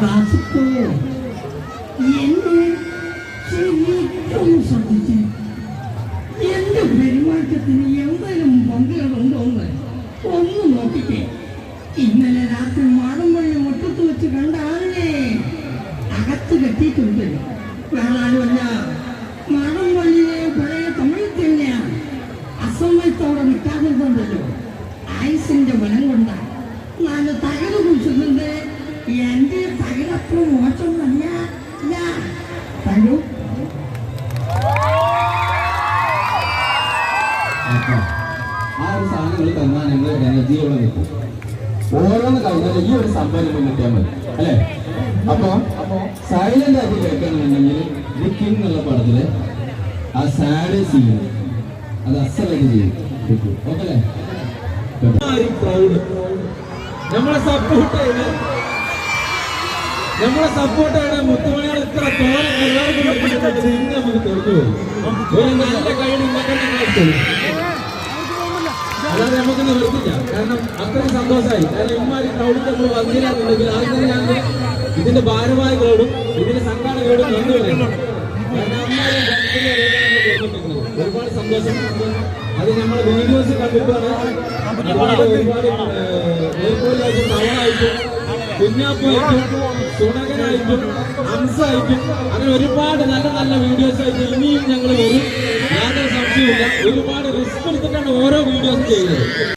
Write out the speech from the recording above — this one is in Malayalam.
വാസുക്കോ എന്നെ ശരിക്കും ശ്രദ്ധിച്ച് എന്റെ പെരുമാറ്റത്തിന് എന്തെങ്കിലും പങ്കുകളുണ്ടോ എന്ന് ഒന്ന് നോക്കിക്കേ. ഇന്നലെ രാത്രി മാടമ്പള്ളി മുറ്റത്ത് വെച്ച് കണ്ട ആളിനെ അകത്ത് കെട്ടിയിട്ടുണ്ട്. വേണാലുമല്ല മാടമ്പള്ളിയെ പഴയ തമിഴിൽ തന്നെയാണ് അസമയത്തോടെ നിൽക്കാതിരുന്നുണ്ടല്ലോ ആയുസിന്റെ ബലം കൊണ്ടാണ് നാല് തകര് കുറിച്ചിട്ടുണ്ട് എന്റെ തകരപ്പ് മോശമല്ല അപ്പൊ ആ ഒരു സാധനങ്ങൾ തന്നാൽ ഞങ്ങൾ എനർജിയോടെ നിൽക്കും. ഓരോന്ന് കഴിഞ്ഞാൽ ഈ ഒരു സംഭവം കിട്ടിയാൽ മതി. അല്ലേ? അപ്പൊ സൈലന്റ് ആയിട്ട് കേൾക്കണമെന്നുണ്ടെങ്കിൽ ദി കിങ് എന്നുള്ള പടത്തിൽ ആ സാഡ് സീൻ അത് അസലായിട്ട് ചെയ്യും. ഓക്കെ നമ്മളെ സപ്പോർട്ട് ചെയ്ത് നമ്മളെ സപ്പോർട്ടാണ് മുത്തുമണികൾ ഇത്ര തോനെ എല്ലാവർക്കും ഇന്ന് നമുക്ക് തുറന്നു ഒരു നല്ല കഴിവ് അല്ലാതെ നമുക്ക് നിർത്തില്ല. കാരണം അത്രയും സന്തോഷമായി. കാരണം ഇമ്മാരി ക്രൗഡിൽ നമ്മൾ വന്നില്ലാന്നുണ്ടെങ്കിൽ ആദ്യം ഞാൻ ഇതിന്റെ ഭാരവാഹികളോടും ഇതിന്റെ സംഘാടകരോടും കൊടുത്തിരിക്കുന്നത്. ഒരുപാട് സന്തോഷം. അത് നമ്മൾ വീഡിയോസ് കണ്ടിട്ടാണ്. ഒരുപാട് ഒരുപാട് ഏർപ്പാടായിട്ടും തവണായിട്ടും കുഞ്ഞാപ്പായിട്ടും സുണകനായിട്ടും ഹംസായിട്ടും അങ്ങനെ ഒരുപാട് നല്ല നല്ല വീഡിയോസ് ആയിട്ട് ഇനിയും ഞങ്ങൾ വരും. യാതൊരു സംശയമില്ല ഒരുപാട് റിസ്ക് എടുത്തിട്ടാണ് ഓരോ വീഡിയോസ് ചെയ്യുന്നത്.